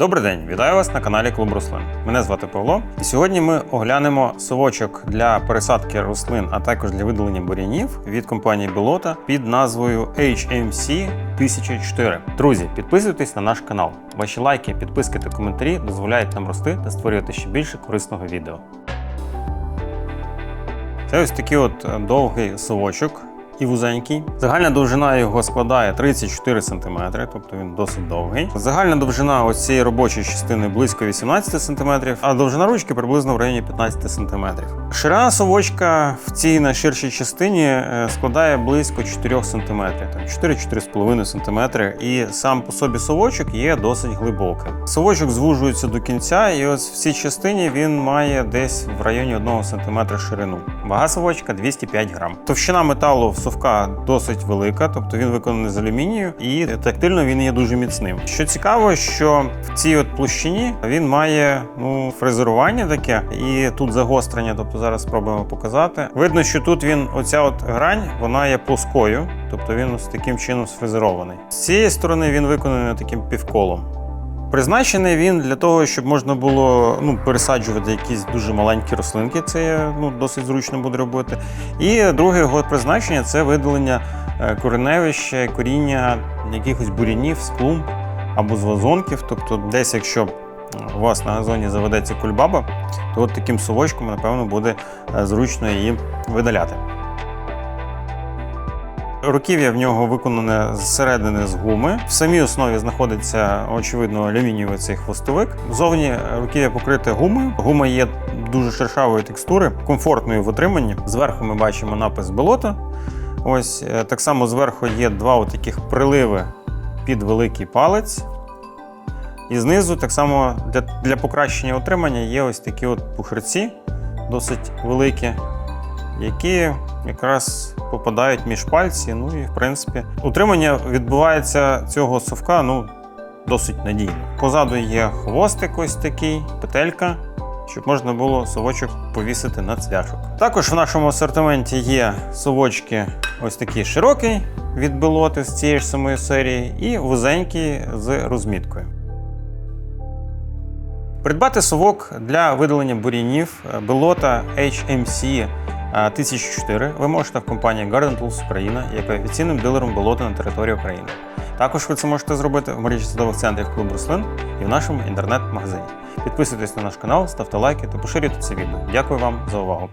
Добрий день, вітаю вас на каналі Клуб Рослин. Мене звати Павло, і сьогодні ми оглянемо совочок для пересадки рослин, а також для видалення бур'янів від компанії Белота під назвою HMC 1004. Друзі, підписуйтесь на наш канал. Ваші лайки, підписки та коментарі дозволяють нам рости та створювати ще більше корисного відео. Це ось такий от е, довгий совочок і вузенький. Загальна довжина його складає 34 см, тобто він досить довгий. Загальна довжина цієї робочої частини близько 18 см, а довжина ручки приблизно в районі 15 см. Ширина совочка в цій найширшій частині е, складає близько 4 см, 4-4,5 см, і сам по собі совочок є досить глибоким. Совочок звужується до кінця, і ось в цій частині він має десь в районі 1 см ширину. Вага совочка 205 грам. Товщина металу в совка досить велика, тобто він виконаний з алюмінію, і тактильно він є дуже міцним. Що цікаво, що в цій от площині він має ну фрезерування таке, і тут загострення. Тобто зараз спробуємо показати. Видно, що тут він, оця от грань, вона є плоскою, тобто він ось таким чином сфрезерований. З цієї сторони він виконаний таким півколом. Призначений він для того, щоб можна було ну, пересаджувати якісь дуже маленькі рослинки. Це ну, досить зручно буде робити. І друге його призначення це видалення е, кореневища, коріння якихось бурянів з клумб або з вазонків. Тобто, десь, якщо у вас на газоні заведеться кульбаба, то от таким совочком, напевно, буде е, зручно її видаляти. Руків'я в нього виконане зсередини з гуми. В самій основі знаходиться, очевидно, алюмінієвий цей хвостовик. Зовні руків'я покрите гумою. Гума є дуже шершавої текстури, комфортною в утриманні. Зверху ми бачимо напис болота. Ось е, так само зверху є два таких приливи під великий палець. І знизу так само для, для покращення утримання є ось такі от пухирці, досить великі, які якраз попадають між пальці. Ну і в принципі, утримання відбувається цього совка ну, досить надійно. Позаду є хвостик ось такий, петелька, щоб можна було совочок повісити на цвяшок. Також в нашому асортименті є совочки ось такі широкі від белоти з цієї ж самої серії, і вузенькі з розміткою. Придбати совок для видалення бур'янів Белота HMC 1004 ви можете в компанії Garden Tools Україна, яка є офіційним дилером болота на території України. Також ви це можете зробити в мережі садових центрів клуб рослин і в нашому інтернет-магазині. Підписуйтесь на наш канал, ставте лайки та поширюйте це відео. Дякую вам за увагу.